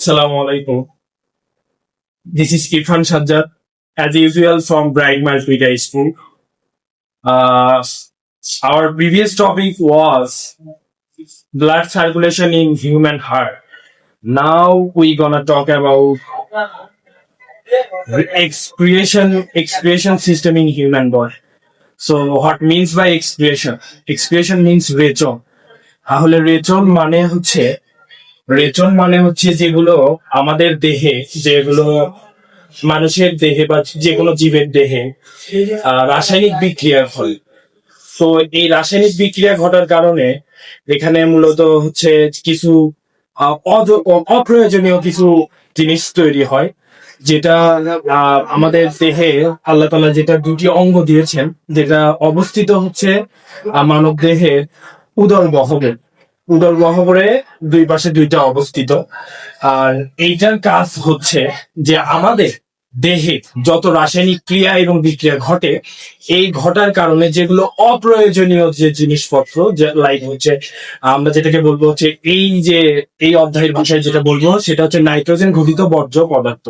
Assalamu alaikum. This is Irfan Sajjad, as usual from Bright Multimedia School. Uh, our previous topic was blood circulation in human heart. Now we gonna talk about excretion excretion system in human body. So what means by excretion? Excretion means রেচন তাহলে রেচন মানে হচ্ছে রেচন মানে হচ্ছে যেগুলো আমাদের দেহে, যেগুলো মানুষের দেহে বা যে কোনো জীবের দেহে রাসায়নিক বিক্রিয়া হয়। তো এই রাসায়নিক বিক্রিয়া ঘটার কারণে এখানে মূলত হচ্ছে কিছু অপ্রয়োজনীয় কিছু জিনিস তৈরি হয়, যেটা আমাদের দেহে আল্লাহ তালা যেটা দুটি অঙ্গ দিয়েছেন, যেটা অবস্থিত হচ্ছে মানব দেহের উদর গহ্বরে উদর গহ্বরে দুই পাশে দুইটা অবস্থিত। আর এইটার কাজ হচ্ছে যে আমাদের দেহে যত রাসায়নিক ক্রিয়া এবং বিক্রিয়া ঘটে, এই ঘটার কারণে যেগুলো অপ্রয়োজনীয় যে জিনিসপত্র, যে লাইক হচ্ছে, আমরা যেটাকে বলব হচ্ছে এই যে, এই অধ্যায়ের ভাষায় যেটা বলব, সেটা হচ্ছে নাইট্রোজেন ঘটিত বর্জ্য পদার্থ।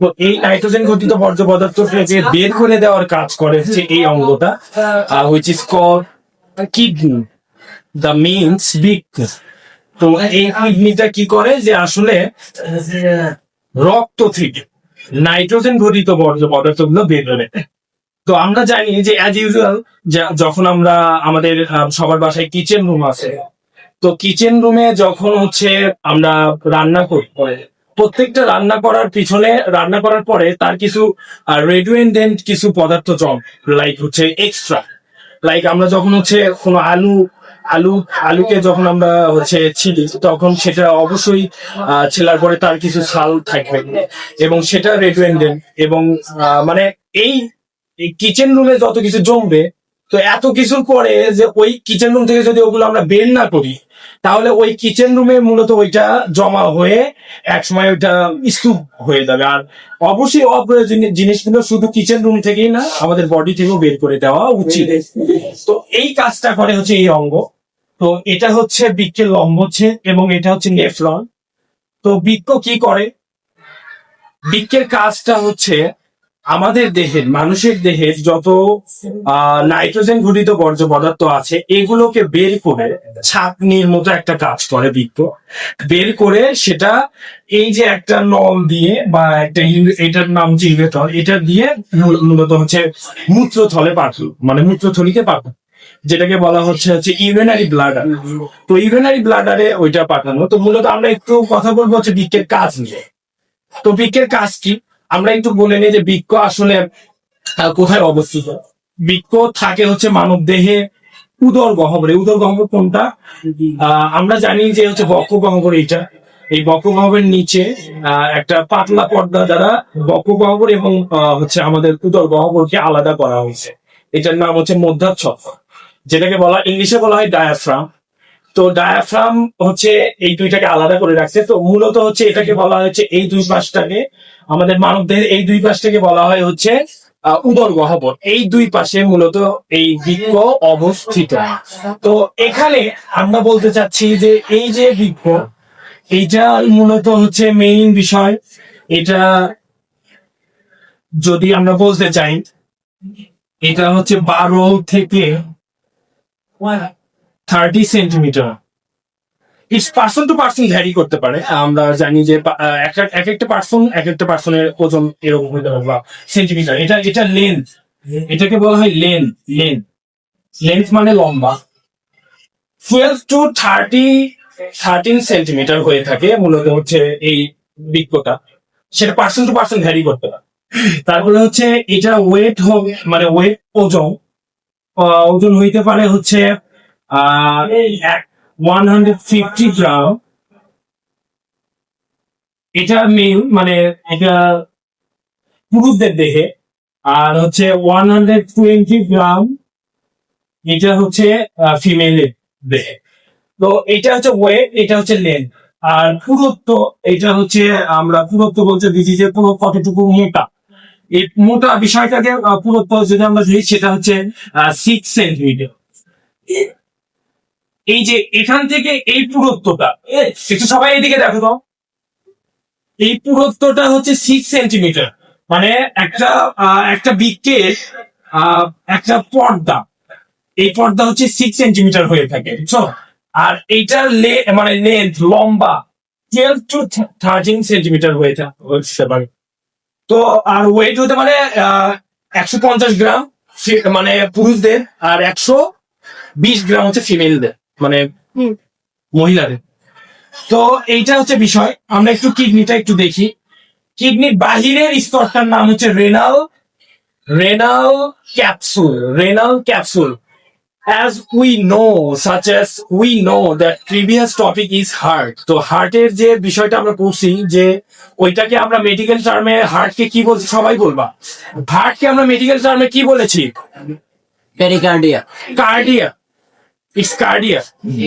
তো এই নাইট্রোজেন ঘটিত বর্জ্য পদার্থটাকে বের করে দেওয়ার কাজ করে হচ্ছে এই অঙ্গটা which is call kidney the means big তো এই কিডনিটা কি করে? যে আসলে রক্ত থেকে নাইট্রোজেন ঘটিত বর্জ্য পদার্থগুলো বের করে তো আমরা জানি যে অ্যাজ ইউজুয়াল যখন আমরা আমাদের সবার বাসায় কিচেন রুম আছে, তো কিচেন রুমে যখন হচ্ছে আমরা রান্না করি, প্রত্যেকটা রান্না করার পিছনে, রান্না করার পরে তার কিছু রেডুয়েন্ডেন্ট কিছু পদার্থ জম লাইক হচ্ছে এক্সট্রা লাইক আমরা যখন হচ্ছে কোনো আলু আলু আলুকে যখন আমরা হচ্ছে ছিলি তখন সেটা অবশ্যই আহ, ছেলার পরে তার কিছু ছাল থাকবে। এবং সেটা রেডুয়েন্ডেন্ট এবং আহ, মানে এই কিচেন রুমে যত কিছু জমবে তো এত কিছুর পরে যে ওই কিচেন রুম থেকে যদি ওগুলো আমরা বের না করি তাহলে ওই কিচেন রুমে মূলত ওইটা জমা হয়ে একসময় ওইটা স্তূপ হয়ে যাবে। আর অবশ্যই অপ্রয়োজনীয় জিনিসগুলো শুধু কিচেন রুম থেকেই না আমাদের বডি থেকেও বের করে দেওয়া উচিত। তো এই কাজটা করে হচ্ছে এই অঙ্গ। তো এটা হচ্ছে বৃক্ষের লম্ব হচ্ছে এবং এটা হচ্ছে নেফলন। তো বৃক্ষ কি করে? বৃক্ষের কাজটা হচ্ছে আমাদের দেহের, মানুষের দেহের যত নাইট্রোজেন ঘটিত বর্জ্য পদার্থ আছে, এগুলোকে বের করে ছাকনির মতো একটা কাজ করে বৃক্ষ। বের করে সেটা এই যে একটা নল দিয়ে বা একটা এটার নাম হচ্ছে ইউরেটর এটা দিয়ে মূলত হচ্ছে মূত্রথলে পাঠানো মানে মূত্রথলিকে পাঠানো যেটাকে বলা হচ্ছে হচ্ছে ইউরিনারি ব্লাডার তো ইউরিনারি ব্লাডারে ওইটা পাঠানো। তো মূলত আমরা একটু কথা বলব হচ্ছে বৃক্ষের কাজ নিয়ে। তো বৃক্ষের কাজ কি? আমরা একটু বলে নিই যে বৃক্ষ আসলে কোথায় অবস্থিত? বৃক্ষ থাকে হচ্ছে মানব দেহে উদর গহ্বরে। উদর গহ্বর কোনটা? আমরা জানি যে হচ্ছে বক্ষ গহ্বর এইটা। এই বক্ষ গহ্বরের নিচে একটা পাতলা পর্দা দ্বারা বক্ষ গহ্বর এবং হচ্ছে আমাদের উদর গহ্বরকে আলাদা করা হয়েছে। এটার নাম হচ্ছে মধ্যাচ্ছক যেটাকে বলা ইংলিশে বলা হয় ডায়াফ্রাম তো ডায়াফ্রাম হচ্ছে এই দুইটাকে আলাদা করে রাখছে। তো মূলত হচ্ছে এটাকে বলা হচ্ছে এই দুই পাশটাকে, আমাদের মানবদেহের এই দুই পাশটাকে বলা হয় হচ্ছে উদর গহ্বর এই দুই পাশে মূলত এই বৃক্ষ অবস্থিত। তো এখানে আমরা বলতে চাচ্ছি যে এই যে বৃক্ষ, এইটা মূলত হচ্ছে মেইন বিষয়। এটা যদি আমরা বলতে চাই, এটা হচ্ছে বারো থেকে thirty centimetre it's person to person vary করতে পারে। আমরা জানি যে এক এক- এক একটা পার্সন এক একটা পার্সনের ওজন এরকম হতে পারে বা সেন্টিমিটার এটা এটা লেন্থ এটাকে বলা হয় লেন্থ লেন্থ লেন্থ মানে লম্বা। Twelve to thirty thirteen centimetre হয়ে থাকে মূলত হচ্ছে এই বৃক্ষটা সেটা পার্সন টু পার্সন ভ্যারি করতে পারে। তারপরে হচ্ছে এটা ওয়েট হবে মানে ওয়েট ওজন। ওজন হইতে পারে হচ্ছে ওয়ান ফিফটি গ্রাম। এটা মেল মানে এটা পুরুষদের দেহে। আর হচ্ছে ওয়ান হান্ড্রেড টোয়েন্টি গ্রাম, এটা হচ্ছে ফিমেলের দেহে। তো এটা হচ্ছে ওয়েট এটা হচ্ছে লেন্থ আর পুরুত্ব, এটা হচ্ছে, আমরা পুরুত্ব বলতে দিচ্ছি যে পুরো কতটুকু মোটা। এই মোটা বিষয়টাকে পুরুত্ব যদি আমরা ধরি, সেটা হচ্ছে সিক্স সেন্টিমিটার এই যে এখান থেকে এই পুরুত্বটা একটু সবাই এদিকে দেখো তো। এই পুরুত্বটা হচ্ছে সিক্স সেন্টিমিটার মানে একটা একটা বৃক্ষের একটা পর্দা। এই পর্দা হচ্ছে সিক্স সেন্টিমিটার হয়ে থাকে, বুঝছ? আর এইটার লে মানে লেন্থ লম্বা টুয়েলভ টু থার্টিন সেন্টিমিটার হয়ে থা- হচ্ছে পারে তো আর ওয়েট হতে পারে একশো পঞ্চাশ গ্রাম মানে পুরুষদের আর একশো বিশ গ্রাম হচ্ছে ফিমেলদের মানে মহিলাদের। তো এইটা হচ্ছে বিষয়। আমরা একটু কিডনিটা একটু দেখি। কিডনির বাহিরের স্তরটার নাম হচ্ছে renal renal capsule renal capsule as we know such as we know that previous topic is heart. তো হার্টের যে বিষয়টা আমরা পড়ছি যে ওইটাকে আমরা মেডিকেল টার্মে হার্টকে কি বলছি সবাই বলবা? হার্টকে আমরা মেডিকেল টার্মে কি বলেছি? পেরিকার্ডিয়া কার্ডিয়া ইটস কার্ডিয়াক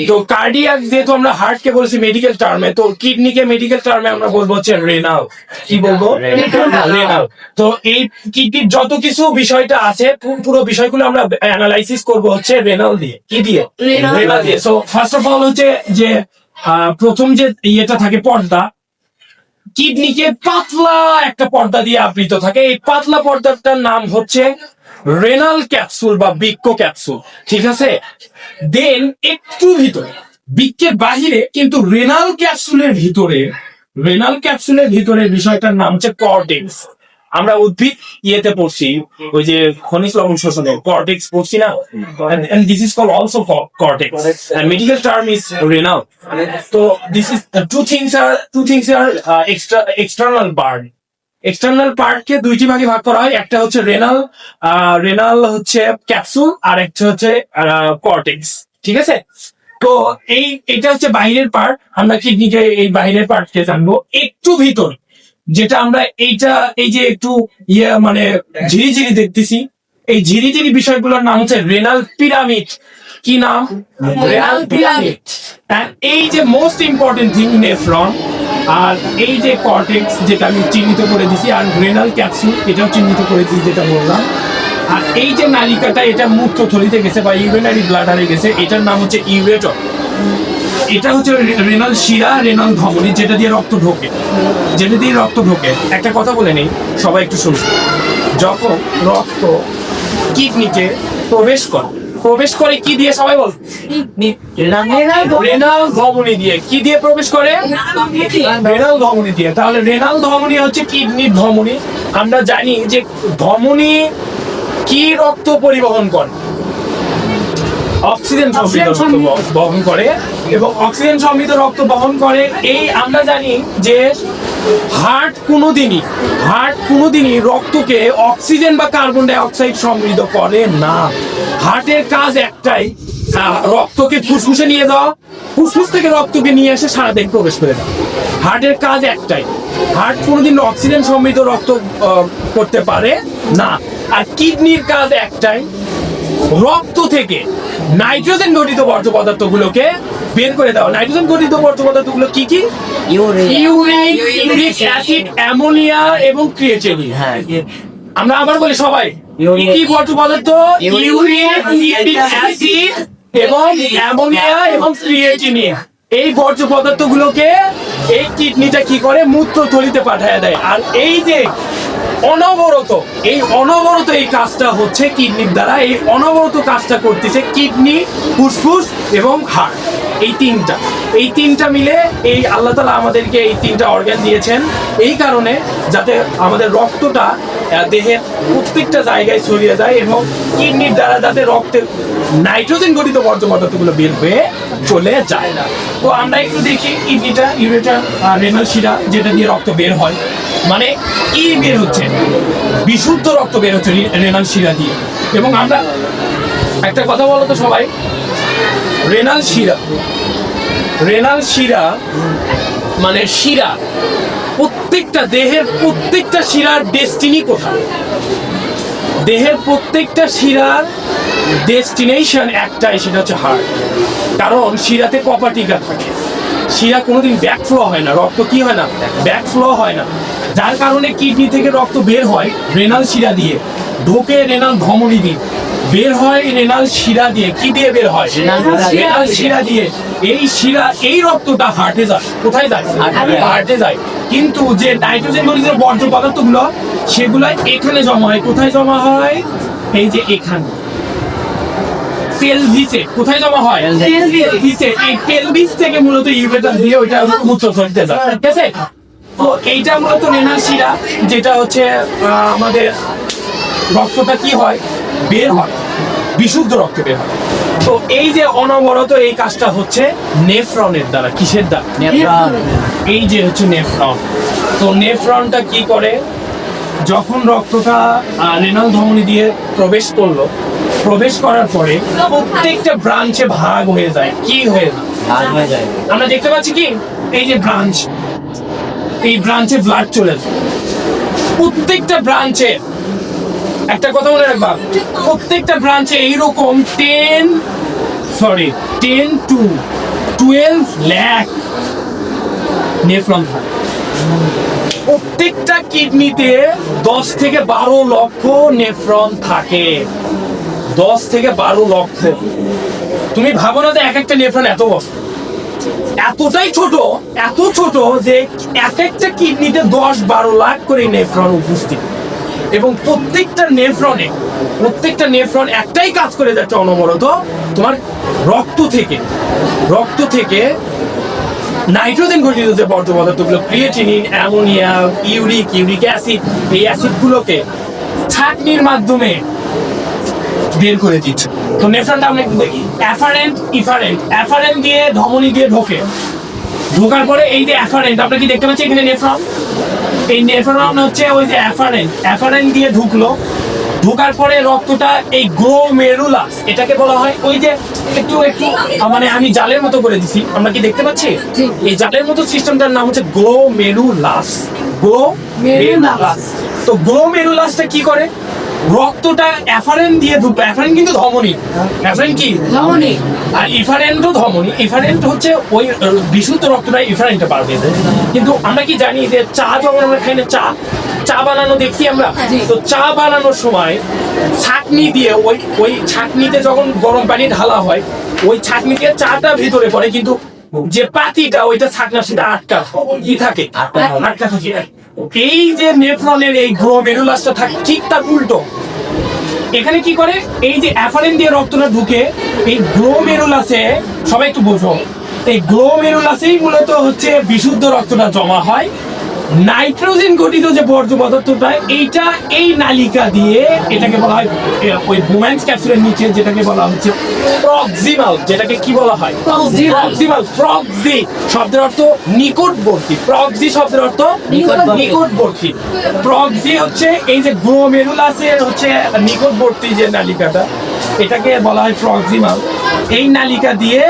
তো কার্ডিয়াক যেহেতু আমরা হার্ট কে বলছি মেডিকেল টার্মে তো কিডনিকে মেডিকেল টার্মে আমরা বলব হচ্ছে রেনাল কি বলব? রেনাল তো এই কিডনির যত কিছু বিষয়টা আছে পুরো বিষয়গুলো আমরা অ্যানালাইসিস করব হচ্ছে রেনাল দিয়ে। কি দিয়ে? রেনাল দিয়ে। সো ফার্স্ট অফ অল হচ্ছে যে আহ, প্রথম যে ইয়েটা থাকে পর্দা কিডনিকে পাতলা একটা পর্দা দিয়ে আবৃত থাকে। এই পাতলা পর্দাটার নাম হচ্ছে রেনাল ক্যাপসুল বা বৃক্ক ক্যাপসুল ঠিক আছে? দেন একটু ভিতরে, বৃক্কের বাহিরে কিন্তু রেনাল ক্যাপসুলের ভিতরে রেনাল ক্যাপসুলের ভিতরে বিষয়টার নাম হচ্ছে কর্টেক্স আমরা উদ্ভিদ ইয়েতে পড়ছি ওই যে খনিজ লবণ শোষণে কর্টেক্স পড়ছি না? This is called also cortex. And medical term is তো this things are two things are uh, extra external part external পার্টকে দুইটি ভাগে ভাগ করা হয়। একটা হচ্ছে রেনাল রেনাল হচ্ছে ক্যাপসুল আর একটা হচ্ছে কর্টেক্স ঠিক আছে? তো এই এটা হচ্ছে বাইরের পার্ট আমরা কিডনিকে এই বাইরের পার্টকে জানব। একটু ভিতর। যেটা আমরা এইটা এই যে একটু ইয়ে মানে ঝিরিঝিরি দেখতেছি এই ঝিরিঝিরি বিষয়গুলোর নাম হচ্ছে রেনাল পিরামিড। কি নাম? Renal pyramid. এই যে মোস্ট ইম্পর্টেন্ট থিং নেফ্রন আর এই যে কর্টেক্স যেটা আমি চিহ্নিত করে দিছি আর রেনাল ক্যাপসুল এটাও চিহ্নিত করে দিছি যেটা বললাম। আর এই যে নালিকাটা এটা মূত্রথলিতে গেছে বা ইউরিনারি ব্লাডারে গেছে এটার নাম হচ্ছে ইউরেটর। এটা হচ্ছে রেনাল শিরা রেনাল ধমনী যেটা দিয়ে রক্ত ঢোকে। যেটা দিয়ে রক্ত ঢোকে। একটা কথা বলে নেই সবাই একটু শুনুন। যখন রক্ত কিডনিতে প্রবেশ করে প্রবেশ করে কি দিয়ে সবাই বল? রেনাল ধমনী। দিয়ে। কি দিয়ে প্রবেশ করে? রেনাল ধমনী দিয়ে। তাহলে রেনাল ধমনী হচ্ছে কিডনির ধমনী। আমরা জানি যে ধমনী কি রক্ত পরিবহন করে? অক্সিজেন সমৃদ্ধ বহন করে এবং অক্সিজেন সমৃদ্ধ রক্ত বহন করে। এই আমরা জানি যে হার্ট কোনোদিনই হার্ট কোনোদিনই রক্তকে অক্সিজেন বা কার্বন ডাই অক্সাইড সমৃদ্ধ করে না। হার্টের কাজ একটাই রক্তকে ফুসফুসে নিয়ে যাওয়া। ফুসফুস থেকে রক্তকে নিয়ে এসে সারা দেহ প্রবেশ করে দেওয়া। হার্টের কাজ একটাই হার্ট কোনোদিন অক্সিজেন সমৃদ্ধ রক্ত করতে পারে না। আর কিডনির কাজ একটাই রক্ত থেকে নাইট্রোজেন ঘটিত বর্জ্য পদার্থগুলোকে বের করে দাও। নাইট্রোজেন ঘটিত বর্জ্য পদার্থগুলো কি কি? ইউরিক অ্যাসিড অ্যামোনিয়া এবং ক্রিয়েটিনিন হ্যাঁ। আমরা আবার বলি সবাই কি বর্জ্য পদার্থ ইউরিক- অ্যাসিড এবং অ্যামোনিয়া এবং ক্রিয়েটিনিন এই বর্জ্য পদার্থগুলোকে এই কিডনিটা কি করে মূত্র থলিতে পাঠায় দেয়। আর এই যে অনবরত, এই অনবরত এই কাজটা হচ্ছে কিডনির দ্বারা, এই অনবরত কাজটা করতেছে কিডনি, ফুসফুস এবং হার্ট এই তিনটা। এই তিনটা মিলে এই আল্লাহ তালা আমাদেরকে এই তিনটা অর্গান দিয়েছেন, এই কারণে যাতে আমাদের রক্তটা দেহের প্রত্যেকটা জায়গায় ছড়িয়ে যায় এবং কিডনির দ্বারা যাতে রক্তের নাইট্রোজেন গঠিত বর্জ্য পদার্থগুলো বের হয়ে চলে যায়। না তো আমরা একটু দেখি কিডনিটা, ইউরেটার রেনাল শিরা যেটা দিয়ে রক্ত বের হয়। মানে কি বের হচ্ছে? বিশুদ্ধ রক্ত বের হচ্ছে রেনাল শিরা দিয়ে। এবং আমরা একটা কথা বলো তো সবাই। রেনাল শিরা। রেনাল শিরা মানে শিরা। প্রত্যেকটা দেহের প্রত্যেকটা শিরার ডেস্টিনি কোথায়? দেহের প্রত্যেকটা শিরার ডেস্টিনেশন একটাই, সেটা হচ্ছে হার্ট কারণ শিরাতে কপাটিকা থাকে। শিরা কোনোদিন ব্যাক ফ্লো হয় না। রক্ত কি হয় না? ব্যাক ফ্লো হয় না। যার কারণে কিডনি থেকে রক্ত বের হয় রেনাল শিরা দিয়ে। ঢোকে রেনাল ধমনী দিয়ে। বের হয় রেনাল শিরা দিয়ে। কি দিয়ে বের হয়? রেনাল শিরা দিয়ে। এই শিরা এই রক্তটা হার্টে যায়। কোথায় যায়? হার্টে যায়। কিন্তু যে নাইট্রোজেন গঠিত বর্জ্য পদার্থগুলো সেগুলো এখানে জমা হয়। কোথায় জমা হয়? এই যে এখানে। পেলভিসে। কোথায় জমা হয়? পেলভিসে। এই পেলভিস থেকে মূলত ইউরেটার দিয়ে ওইটা মূত্রথলিতে যায়। ঠিক আছে? তো এইটা মূলত রেনাল শিরা যেটা হচ্ছে আমাদের রক্তটা কি হয়? বের হয়। বিশুদ্ধ রক্ত বের হয়। তো এই যে অনবরত এই কাজটা হচ্ছে নেফ্রনের দ্বারা কিসের দ্বারা? নেফ্রন। এই যে হচ্ছে নেফ্রন। তো নেফ্রনটা কি করে? যখন রক্তটা রেনাল ধমনি দিয়ে প্রবেশ করল প্রবেশ করার পরে প্রত্যেকটা ব্রাঞ্চে ভাগ হয়ে যায়। কি হয়ে হয়ে যায়। আমরা দেখতে পাচ্ছি কি? এই যে ব্রাঞ্চ এই ব্রাঞ্চে ব্লাড চলে প্রত্যেকটা ব্রাঞ্চে একটা কথা মনে রাখবা, প্রত্যেকটা ব্রাঞ্চে এইরকম ten sorry ten to twelve lakh nephron থাকে প্রত্যেকটা কিডনিতে দশ থেকে বারো লক্ষ নেফ্রন থাকে। দশ থেকে বারো লক্ষ। তুমি ভাবো না যে এক একটা নেফ্রন এত বড়? এতটাই ছোট, এত ছোট যে এক একটা কিডনিতে দশ বারো লাখ করে নেফ্রন উপস্থিত। এবং প্রত্যেকটা নেফ্রনে, প্রত্যেকটা নেফ্রন একটাই কাজ করে যাচ্ছে অনবরত তোমার রক্ত থেকে। রক্ত থেকে নাইট্রোজেন ঘটিত যে বর্জ্য পদার্থগুলো, creatinine, ammonia, uric uric acid, এই অ্যাসিডগুলোকে ছাঁকনির মাধ্যমে বের করে দিচ্ছে। তো নেফ্রনটা আমরা একটু দেখি। অ্যাফারেন্ট ইফারেন্ট অ্যাফারেন্ট দিয়ে ধমনী দিয়ে ঢোকে। ঢোকার পরে এই যে অ্যাফারেন্ট আমরা কি দেখতে পাচ্ছি এখানে নেফ্রন এই নেফ্রন হচ্ছে ওই যে অ্যাফারেন্ট অ্যাফারেন্ট দিয়ে ঢুকলো। ঢোকার পরে রক্তটা এই গ্রো মেরুলাস এটাকে বলা হয় ওই যে একটু একটু মানে আমি জালের মতো করে দিছি। আমরা কি দেখতে পাচ্ছি? এই জালের মতো সিস্টেমটার নাম হচ্ছে গ্লোমেরুলাস গ্লোমেরুলাস তো গ্রো মেরুলাসটা কি করে? রক্তটা অ্যাফারেন দিয়ে ঢুকবে অ্যাফারেন কিন্তু ধমনী। অ্যাফারেন কি? ধমনী। আর ইফারেন্টও ধমনী। ইফারেন্ট হচ্ছে ওই বিশুদ্ধ রক্তটা ইফারেন্টে পার হয়ে যায়। কিন্তু আমরা কি জানি যে চা যখন আমরা খাই না চা? চা বানানো দেখছি আমরা? তো চা বানানোর সময় ছাকনি দিয়ে ওই ওই ছাকনিতে যখন গরম পানি ঢালা হয় ওই ছাকনি দিয়ে চাটা ভিতরে পড়ে কিন্তু যে পাতিটা ওইটা ছাকনার সেটা আটকা কি থাকে। আটকা থাকে। এই যে নেফ্রনের এই গ্লোমেরুলাসটা থাকে, ঠিক তার উল্টো। এখানে কি করে? এই যে অ্যাফারেন দিয়ে রক্তটা ঢুকে, এই গ্লোমেরুলাসে সবাই একটু বোঝো, এই গ্লোমেরুলাসেই মূলত হচ্ছে বিশুদ্ধ রক্তটা জমা হয় নাইট্রোজেন গঠিত যে বর্জ্য পদার্থটা এইটা এই নালিকা দিয়ে এটাকে বলা হয় ওই বোম্যান্স ক্যাপসুলের নিচে যেটাকে বলা হচ্ছে প্রক্সিমাল যেটাকে কি বলা হয়? প্রক্সিমাল প্রক্সি শব্দের অর্থ নিকটবর্তী। প্রক্সি শব্দের অর্থ নিকটবর্তী। প্রক্সি হচ্ছে এই যে গ্লোমেরুলাসের হচ্ছে নিকটবর্তী যে নালিকাটা এটাকে বলা হয় প্রক্সিমাল। এই নালিকা দিয়ে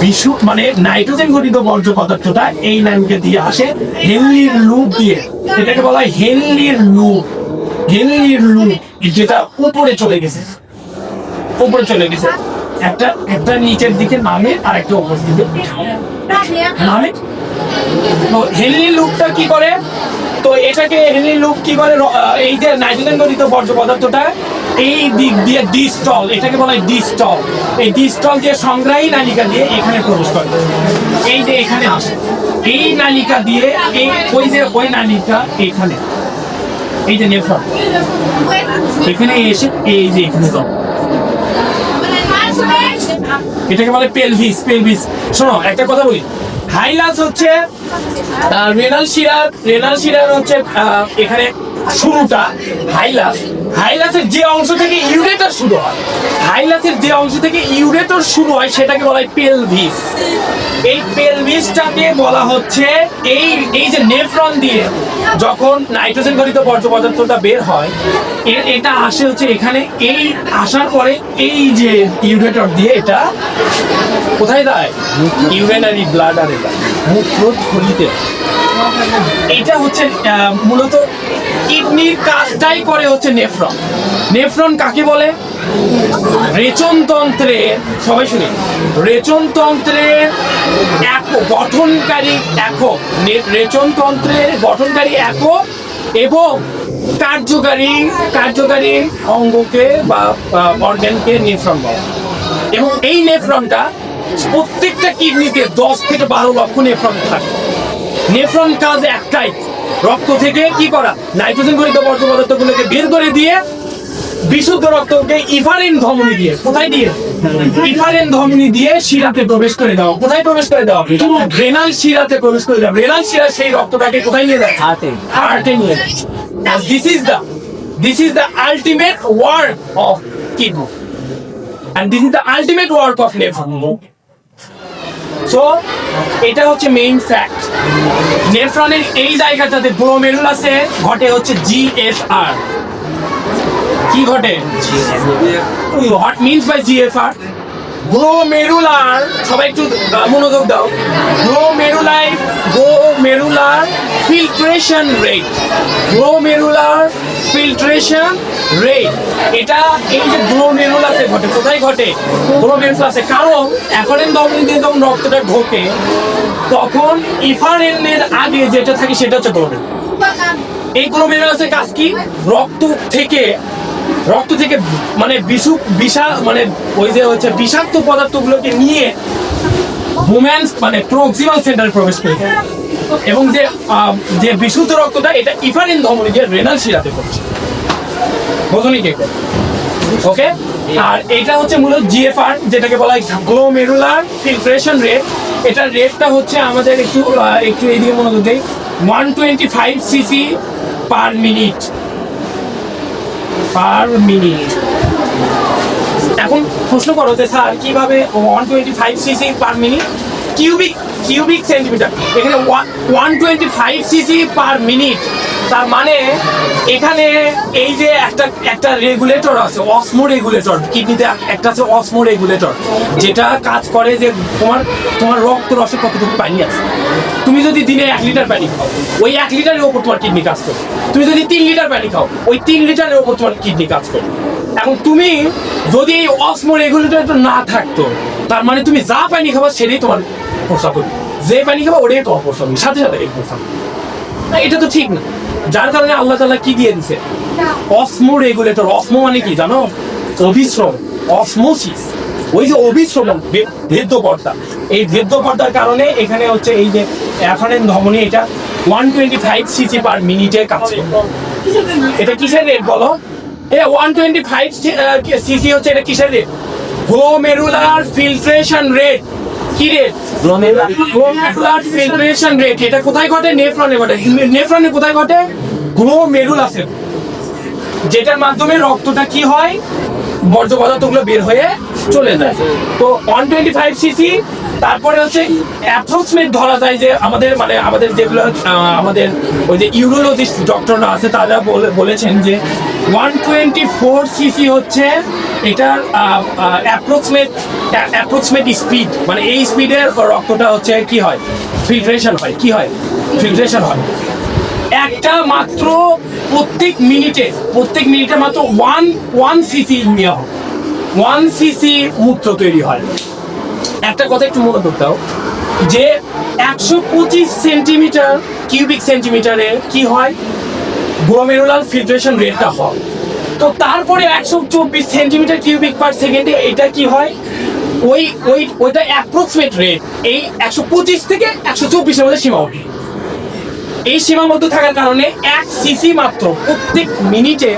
বিশু মানে নাইট্রোজেন ঘটিত বর্জ্য পদার্থটা এই নালিকা দিয়ে আসে হেনলির লুপ দিয়ে। এটাকে বলা হয় হেনলির লুপ। হেনলির লুপ যেটা উপরে চলে গেছে। উপরে চলে গেছে। একটা একটা নিচের দিকে নামে আর একটা উপর দিকে নামে। তো হেনলি লুপটা কি করে? তো এটাকে হেনলি লুপ কি করে? এই যে নাইট্রোজেন গঠিত বর্জ্য পদার্থটা এই দিক দিয়ে ডিস্টল, এটাকে বলা হয় ডিস্টল। এই ডিস্টল দিয়ে সংগ্রাহী নালিকা দিয়ে এখানে প্রবেশ করে। এই যে এখানে আসে। এই নালিকা দিয়ে এই ওই যে ওই নালিকা এখানে। এই যে নেফ্রন এখানে এসে এই যে এখানে জমা এটাকে বলে পেলভিস পেলভিস শোনো, একটা কথা বলি। হাইলাস হচ্ছে রেনাল শিরার রেনাল শিরার হচ্ছে এখানে শুরুটা, হাইলাস। হাইলাসের যে অংশ থেকে ইউরেটর শুরু হয়, হাইলাসের যে অংশ থেকে ইউরেটর শুরু হয় সেটাকে বলা হয় পেলভিস। এই পেলভিসটাকে বলা হচ্ছে এই এই যে নেফ্রন দিয়ে যখন নাইট্রোজেন গঠিত বর্জ্য পদার্থটা বের হয় এর এটা আসে হচ্ছে এখানে। এই আসার পরে এই যে ইউরেটর দিয়ে এটা কোথায় যায়? ইউরেনারি যায় মূত্র থলিতে এটা হচ্ছে মূলত কিডনির কাজটাই করে হচ্ছে নেফ্রন। নেফ্রন কাকে বলে? রেচনতন্ত্রে সবাই শুনি। রেচনতন্ত্রের একক, গঠনকারী একক রেচনতন্ত্রের গঠনকারী একক এবং কার্যকারী কার্যকারী অঙ্গকে বা অর্গ্যানকে নেফ্রন বলে। এবং এই নেফ্রনটা প্রত্যেকটা কিডনিতে দশ থেকে বারো লক্ষ নেফ্রন থাকে। নেফ্রন কাজ একটাই রক্ত থেকে কি করা? নাইট্রোজেন গঠিত বর্জ্য পদার্থগুলোকে বের করে দিয়ে বিশুদ্ধ রক্তকে ইফারিন ধমনী দিয়ে কোথায় দিয়ে? ইফারিন ধমনী দিয়ে শিরাতে প্রবেশ করে দাও। কোথায় প্রবেশ করে দেওয়া রেনাল শিরাতে। প্রবেশ করে দাও। রেনাল শিরা সেই রক্তটাকে কোথায় নিয়ে যায়? হাতে হার্টে নিয়ে যায়। This is the this is the ultimate work of kidney and this is the ultimate work of nephron so এটা হচ্ছে মেইন ফ্যাক্ট নেফ্রনের এই জায়গাটাতে গ্লোমেরুলাসে ঘটে হচ্ছে জিএফআর কি ঘটে? What means by GFR glomerular সবাই একটু মনোযোগ দাও। Glomeruli glomerular filtration rate glomerular filtration rate এটা এই যে গ্লোমেরুলাসে ঘটে। কোথায় ঘটে? কারণ এফারেন ধমনী দিয়ে যখন রক্তটা ঢোকে, তখন আগে যেটা থাকে, সেটা হচ্ছে এই কাজ কি? রক্ত থেকে রক্ত থেকে মানে বিষু, বিষা মানে ওই যে হচ্ছে বিষাক্ত পদার্থগুলোকে নিয়ে ওম্যান্স মানে প্রক্সিমাল সেন্টারে প্রবেশ করে এবং যে যে বিশুদ্ধ রক্তটা, এটা ইফারিন ধমনী দিয়ে রেনাল শিরাতে পড়ছে। বোঝনি কে ওকে আর এটা হচ্ছে মূলত জিএফআর যেটাকে বলা হয় গ্লোমেরুলার ফিল্ট্রেশন রেট এটার রেটটা হচ্ছে আমাদের একটু একটু এইদিকে মনোযোগ দেই। One twenty five CC per minute per minute এখন প্রশ্ন করো যে স্যার, কীভাবে one twenty five CC per minute cubic cubic centimetre এখানে one twenty five CC per minute তার মানে এখানে এই যে একটা একটা রেগুলেটর আছে অসমো রেগুলেটর কিডনিতে একটা আছে অসমো রেগুলেটর যেটা কাজ করে যে তোমার তোমার রক্ত রসে কতটুকু পানি আছে। তুমি যদি দিনে এক লিটার পানি খাও, ওই এক লিটারের ওপর তোমার কিডনি কাজ করবে। তুমি যদি তিন লিটার পানি খাও, ওই তিন লিটারের ওপর তোমার কিডনি কাজ করবে। এখন তুমি যদি এই অসমো রেগুলেটর না থাকতো, তার মানে তুমি যা পানি খাবা সেটাই তোমার প্রস্রাব করবে যে পানি খাবা ওটাই তোমার প্রস্রাব সাথে সাথে এই প্রস্রাব না, এটা তো ঠিক না। যার কারণে আল্লাহ তাআলা কি দিয়ে দিছে? অসমো রেগুলেটর। অসমো মানে কি জানো? অভিশ্রম। অসমোসিস। ওই যে অভিশ্রম বে- ভেদ্য পর্দা এই ভেদ্য পর্দার কারণে এখানে হচ্ছে এই যে অ্যাফারেন ধমনী এটা one twenty five CC per মিনিটে কাজ করে। এটা কিসের রেট বলো? এ ওয়ান টোয়েন্টি ফাইভ সিসি হচ্ছে এটা কিসের রেট গ্লোমেরুলার ফিল্ট্রেশন রেট কি রেট রেট এটা কোথায় ঘটে? নেফ্রনে ঘটে। নেফ্রনে কোথায় ঘটে? গ্লোমেরুলাসে যেটার মাধ্যমে রক্তটা কি হয়? বর্জ্য পদার্থগুলো বের হয়ে চলে যায়। তো ওয়ান টোয়েন্টি ফাইভ সিসি তারপরে হচ্ছে অ্যাপ্রক্সিমেট ধরা যায় যে আমাদের মানে আমাদের যেগুলো আমাদের ওই যে ইউরোলজিস্ট ডক্টররা আছে, তারা বলেছেন যে ওয়ান টোয়েন্টি ফোর সিসি হচ্ছে এটার অ্যাপ্রক্সিমেট অ্যাপ্রক্সিমেট স্পিড মানে এই স্পিডের রক্তটা হচ্ছে কি হয়? ফিল্ট্রেশন হয়। কি হয়? ফিল্ট্রেশন হয়। একটা মাত্র প্রত্যেক মিনিটে প্রত্যেক মিনিটে মাত্র ওয়ান ওয়ান সিসি নেওয়া হয়। ওয়ান সিসি মূত্র তৈরি হয়। একটা কথা একটু মনে করতে যে একশো পঁচিশ সেন্টিমিটার কিউবিক সেন্টিমিটারে কি হয়? গ্লোমেরুলার ফিল্ট্রেশন রেটটা হয়। তো তারপরে একশো চব্বিশ সেন্টিমিটার কিউবিক পার সেকেন্ডে এটা কি হয়? ওই ওই, ওইটা অ্যাপ্রক্সিমেট রেট এই একশো পঁচিশ থেকে একশো চব্বিশের মধ্যে সীমাবদ্ধ। এই সীমাবদ্ধ থাকার কারণে এক সিসি মাত্র প্রত্যেক মিনিটে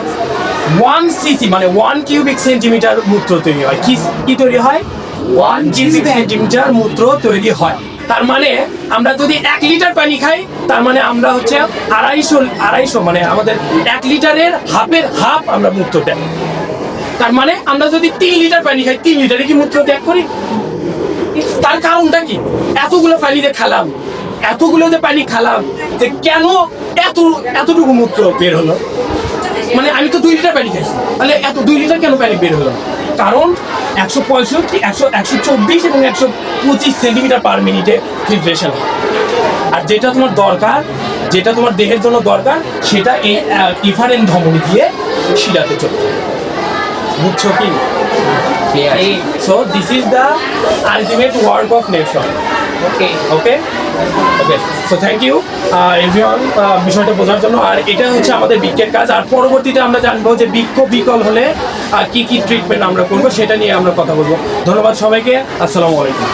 ওয়ান সিসি মানে ওয়ান কিউবিক সেন্টিমিটার মূত্র তৈরি হয়। কি কি তৈরি হয়? ওয়ান কিউবিক সেন্টিমিটার মূত্র তৈরি হয়। তার মানে আমরা যদি এক লিটার পানি খাই তার মানে আমরা হচ্ছে আড়াইশো আড়াইশো মানে আমাদের এক লিটারের হাফের হাফ আমরা মূত্র ত্যাগ তার মানে আমরা যদি তিন লিটার পানি খাই তিন লিটারে কি মূত্র ত্যাগ করি? তার কারণটা কি? এতগুলো পানি যে খেলাম। এতগুলো যে পানি খেলাম যে কেন এত এতটুকু মূত্র বের হলো? মানে আমি তো দুই লিটার পানি খাইছি। তাহলে এত দুই লিটার কেন পানি বের হলো? কারণ একশো পঁয়ষট্টি একশো একশো চব্বিশ এবং একশো পঁচিশ সেন্টিমিটার পার মিনিটে ফিল্ট্রেশন হয়। আর যেটা তোমার দরকার যেটা তোমার দেহের জন্য দরকার সেটা এই ইফারেন ধমনী দিয়ে শিরাতে চলে বুঝছ কি? So this is the ultimate work of nation okay okay okay so thank you everyone বিষয়টা বোঝার জন্য। আর এটা হচ্ছে আমাদের বিজ্ঞের কাজ। আর পরবর্তীতে আমরা জানব যে বিক্ষ বিকল হলে কি কি ট্রিটমেন্ট আমরা করব, সেটা নিয়ে আমরা কথা বলব। ধন্যবাদ সবাইকে। আসসালামু আলাইকুম।